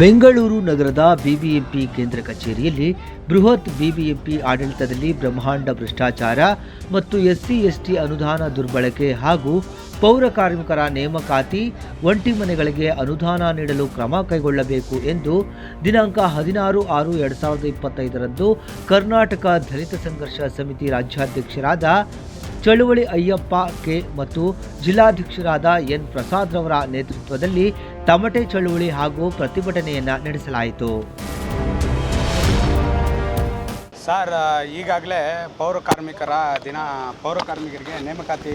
ಬೆಂಗಳೂರು ನಗರದ ಬಿಬಿಎಂಪಿ ಕೇಂದ್ರ ಕಚೇರಿಯಲ್ಲಿ ಬೃಹತ್ ಬಿಬಿಎಂಪಿ ಆಡಳಿತದಲ್ಲಿ ಬ್ರಹ್ಮಾಂಡ ಭ್ರಷ್ಟಾಚಾರ ಮತ್ತು ಎಸ್ಸಿ, ಎಸ್ಟಿ ಅನುದಾನ ದುರ್ಬಳಕೆ ಹಾಗೂ ಪೌರ ಕಾರ್ಮಿಕರ ನೇಮಕಾತಿ, ಒಂಟಿ ಮನೆಗಳಿಗೆ ಅನುದಾನ ನೀಡಲು ಕ್ರಮ ಕೈಗೊಳ್ಳಬೇಕು ಎಂದು ದಿನಾಂಕ ಹದಿನಾರು ಆರು ಎರಡು ಸಾವಿರದ ಇಪ್ಪತ್ತೈದರಂದು ಕರ್ನಾಟಕ ದಲಿತ ಸಂಘರ್ಷ ಸಮಿತಿ ರಾಜ್ಯಾಧ್ಯಕ್ಷರಾದ ಚಳುವಳಿ ಅಯ್ಯಪ್ಪ ಕೆ ಮತ್ತು ಜಿಲ್ಲಾಧ್ಯಕ್ಷರಾದ ಎನ್ ಪ್ರಸಾದ್ರವರ ನೇತೃತ್ವದಲ್ಲಿ ತಮಟೆ ಚಳುವಳಿ ಹಾಗೂ ಪ್ರತಿಭಟನೆಯನ್ನ ನಡೆಸಲಾಯಿತು. ಸರ್, ಈಗಾಗಲೇ ಪೌರ ಕಾರ್ಮಿಕರ ದಿನ, ಪೌರ ಕಾರ್ಮಿಕರಿಗೆ ನೇಮಕಾತಿ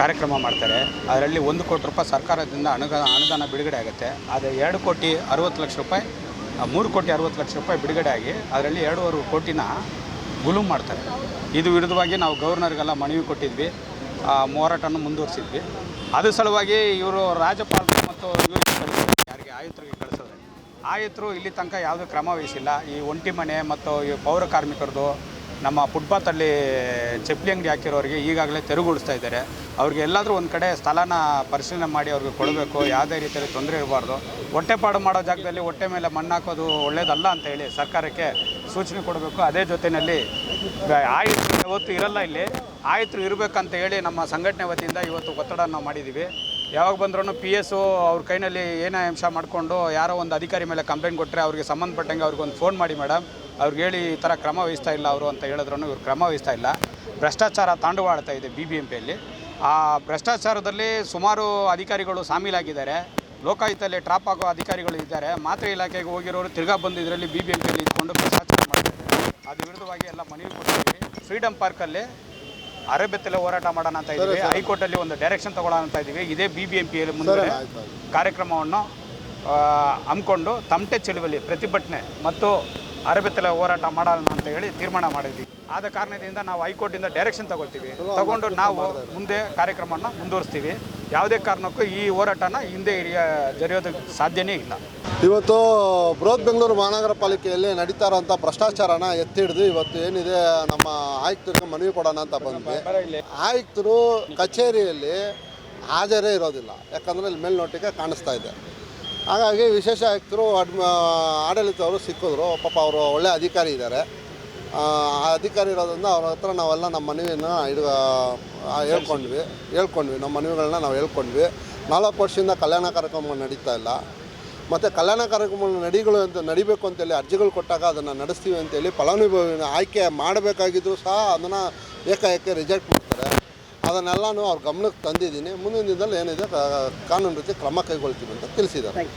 ಕಾರ್ಯಕ್ರಮ ಮಾಡ್ತಾರೆ. ಅದರಲ್ಲಿ ಒಂದು ಕೋಟಿ ರೂಪಾಯಿ ಸರ್ಕಾರದಿಂದ ಅನುಗ, ಅನುದಾನ ಬಿಡುಗಡೆ ಆಗುತ್ತೆ. ಅದು ಎರಡು ಕೋಟಿ ಅರುವತ್ತು ಲಕ್ಷ ರೂಪಾಯಿ, ಮೂರು ಕೋಟಿ ಅರುವತ್ತು ಲಕ್ಷ ರೂಪಾಯಿ ಬಿಡುಗಡೆ ಆಗಿ ಅದರಲ್ಲಿ ಎರಡೂವರೆ ಕೋಟಿನ ಗುಲುಮ್ ಮಾಡ್ತಾರೆ. ಇದು ವಿರುದ್ಧವಾಗಿ ನಾವು ಗವರ್ನರ್ಗೆಲ್ಲ ಮನವಿ ಕೊಟ್ಟಿದ್ವಿ. ಹೋರಾಟವನ್ನು ಮುಂದುವರಿಸಿದ್ವಿ. ಅದು ಸಲುವಾಗಿ ಇವರು ರಾಜ್ಯಪಾಲರು ಕಳಿಸಿದ್ರು ಯಾರಿಗೆ ಆಯುಕ್ತರಿಗೆ ಕಳಿಸಿದ್ರೆ ಇಲ್ಲಿ ತನಕ ಯಾವುದೇ ಕ್ರಮ ವಹಿಸಿಲ್ಲ. ಈ ಒಂಟಿ ಮನೆ ಮತ್ತು ಈ ಪೌರ ಕಾರ್ಮಿಕರದು ನಮ್ಮ ಫುಟ್ಪಾತಲ್ಲಿ ಚಪ್ಪಲಿ ಅಂಗಡಿ ಹಾಕಿರೋರಿಗೆ ಈಗಾಗಲೇ ತೆರವುಗೊಳಿಸ್ತಾ ಇದ್ದಾರೆ. ಅವ್ರಿಗೆ ಎಲ್ಲಾದರೂ ಒಂದು ಕಡೆ ಸ್ಥಳನ ಪರಿಶೀಲನೆ ಮಾಡಿ ಅವ್ರಿಗೆ ಕೊಡಬೇಕು. ಯಾವುದೇ ರೀತಿಯಲ್ಲಿ ತೊಂದರೆ ಇರಬಾರ್ದು. ಹೊಟ್ಟೆಪಾಡು ಮಾಡೋ ಜಾಗದಲ್ಲಿ ಹೊಟ್ಟೆ ಮೇಲೆ ಮಣ್ಣು ಹಾಕೋದು ಒಳ್ಳೇದಲ್ಲ ಅಂತ ಹೇಳಿ ಸರ್ಕಾರಕ್ಕೆ ಸೂಚನೆ ಕೊಡಬೇಕು. ಅದೇ ಜೊತೆಯಲ್ಲಿ ಆಯುಕ್ತರು ಇವತ್ತು ಇರಲ್ಲ ಇಲ್ಲಿ. ಆಯುಕ್ತರು ಇರಬೇಕಂತ ಹೇಳಿ ನಮ್ಮ ಸಂಘಟನೆ ವತಿಯಿಂದ ಇವತ್ತು ಒತ್ತಡ ನಾವು ಮಾಡಿದ್ದೀವಿ. ಯಾವಾಗ ಬಂದ್ರೂ ಪಿ ಎಸ್ಸು ಅವ್ರ ಕೈನಲ್ಲಿ ಏನೇ ಅಂಶ ಮಾಡಿಕೊಂಡು ಯಾರೋ ಒಂದು ಅಧಿಕಾರಿ ಮೇಲೆ ಕಂಪ್ಲೇಂಟ್ ಕೊಟ್ಟರೆ ಅವ್ರಿಗೆ ಸಂಬಂಧಪಟ್ಟಂಗೆ ಅವ್ರಿಗೆ ಒಂದು ಫೋನ್ ಮಾಡಿ ಮೇಡಮ್. ಅವ್ರಿಗೆ ಹೇಳಿ ಈ ಥರ ಕ್ರಮ ವಹಿಸ್ತಾ ಇಲ್ಲ ಅವರು ಅಂತ ಹೇಳಿದ್ರು ಇವ್ರು ಕ್ರಮ ವಹಿಸ್ತಾ ಇಲ್ಲ. ಭ್ರಷ್ಟಾಚಾರ ತಾಂಡವಾಡ್ತಾ ಇದೆ ಬಿ ಬಿ ಎಂ ಪಿಯಲ್ಲಿ ಆ ಭ್ರಷ್ಟಾಚಾರದಲ್ಲಿ ಸುಮಾರು ಅಧಿಕಾರಿಗಳು ಸಾಮೀಲಾಗಿದ್ದಾರೆ. ಲೋಕಾಯುಕ್ತಲ್ಲಿ ಟ್ರಾಪ್ ಆಗೋ ಅಧಿಕಾರಿಗಳು ಇದ್ದಾರೆ. ಮಾತ್ರೆ ಇಲಾಖೆಗೆ ಹೋಗಿರೋರು ತಿರ್ಗಾ ಬಂದು ಇದರಲ್ಲಿ ಬಿ ಬಿ ಎಂ ಪಿಯಲ್ಲಿ ಇದ್ಕೊಂಡು ಭ್ರಷ್ಟಾಚಾರ ಮಾಡ್ತಾರೆ ಅದು ವಿರುದ್ಧವಾಗಿ ಎಲ್ಲ ಮನವಿ ಕೊಟ್ಟಿದ್ದೀವಿ. ಫ್ರೀಡಮ್ ಪಾರ್ಕಲ್ಲಿ ಅರೆಬೆತ್ತಲೆ ಹೋರಾಟ ಮಾಡೋಣ ಅಂತ ಇದ್ದೀವಿ. ಹೈಕೋರ್ಟಲ್ಲಿ ಒಂದು ಡೈರೆಕ್ಷನ್ ತಗೊಳ್ಳೋಣ ಅಂತ ಇದ್ದೀವಿ. ಇದೇ ಬಿ ಬಿ ಎಂ ಪಿಯಲ್ಲಿ ಮುಂದೆ ಕಾರ್ಯಕ್ರಮವನ್ನು ಹಮ್ಮಿಕೊಂಡು ತಮಟೆ ಚಳುವಳಿ ಪ್ರತಿಭಟನೆ ಮತ್ತು ಅರೆಬೆತ್ತಲೆ ಹೋರಾಟ ಮಾಡೋಣ ಅಂತ ಹೇಳಿ ತೀರ್ಮಾನ ಮಾಡಿದ್ವಿ ಆದ ಕಾರಣದಿಂದ ನಾವು ಹೈಕೋರ್ಟಿಂದ ಡೈರೆಕ್ಷನ್ ತಗೊಳ್ತೀವಿ. ತಗೊಂಡು ನಾವು ಮುಂದೆ ಕಾರ್ಯಕ್ರಮವನ್ನು ಮುಂದುವರಿಸ್ತೀವಿ. ಯಾವುದೇ ಕಾರಣಕ್ಕೂ ಈ ಹೋರಾಟನ ಹಿಂದೆ ಜರಿಯೋದಕ್ಕೆ ಸಾಧ್ಯನೇ ಇಲ್ಲ. ಇವತ್ತು ಬೃಹತ್ ಬೆಂಗಳೂರು ಮಹಾನಗರ ಪಾಲಿಕೆಯಲ್ಲಿ ನಡೀತಾ ಇರೋಂಥ ಭ್ರಷ್ಟಾಚಾರನ ಎತ್ತಿ ಹಿಡಿದು ಇವತ್ತು ಏನಿದೆ ನಮ್ಮ ಆಯುಕ್ತರಿಗೆ ಮನವಿ ಕೊಡೋಣ ಅಂತ ಬಂದ್ವಿ. ಆಯುಕ್ತರು ಕಚೇರಿಯಲ್ಲಿ ಹಾಜರೇ ಇರೋದಿಲ್ಲ. ಯಾಕಂದರೆ ಇಲ್ಲಿ ಮೇಲ್ನೋಟಿಗೆ ಕಾಣಿಸ್ತಾ ಇದೆ. ಹಾಗಾಗಿ ವಿಶೇಷ ಆಯುಕ್ತರು ಅಡ್ಮ ಆಡಳಿತವರು ಸಿಕ್ಕಿದ್ರು. ಪಾಪ ಅವರು ಒಳ್ಳೆ ಅಧಿಕಾರಿ ಇದ್ದಾರೆ. ಆ ಅಧಿಕಾರಿ ಇರೋದ್ರಿಂದ ಅವ್ರ ಹತ್ರ ನಾವೆಲ್ಲ ನಮ್ಮ ಮನವಿಯನ್ನು ಇಡ ಹೇಳ್ಕೊಂಡ್ವಿ. ಹೇಳ್ಕೊಂಡ್ವಿ. ನಮ್ಮ ಮನವಿಗಳನ್ನ ನಾವು ಹೇಳ್ಕೊಂಡ್ವಿ. ನಾಲ್ಕು ವರ್ಷದಿಂದ ಕಲ್ಯಾಣ ಕಾರ್ಯಕ್ರಮ ನಡೀತಾ ಇಲ್ಲ. ಮತ್ತು ಕಲ್ಯಾಣ ಕಾರ್ಯಕ್ರಮಗಳು ನಡಿಗಳು ಅಂತ ನಡಿಬೇಕು ಅಂತೇಳಿ ಅರ್ಜಿಗಳು ಕೊಟ್ಟಾಗ ಅದನ್ನು ನಡೆಸ್ತೀವಿ ಅಂತೇಳಿ ಫಲಾನುಭವಿನ ಆಯ್ಕೆ ಮಾಡಬೇಕಾಗಿದ್ರು ಸಹ ಅದನ್ನು ಏಕಾಏಕಿ ರಿಜೆಕ್ಟ್ ಮಾಡ್ತಾರೆ. ಅದನ್ನೆಲ್ಲನೂ ಅವ್ರ ಗಮನಕ್ಕೆ ತಂದಿದ್ದೀನಿ. ಮುಂದಿನ ದಿನದಲ್ಲಿ ಏನಿದೆ ಕಾನೂನು ರೀತಿ ಕ್ರಮ ಕೈಗೊಳ್ತೀವಿ ಅಂತ ತಿಳಿಸಿದ್ದಾರೆ.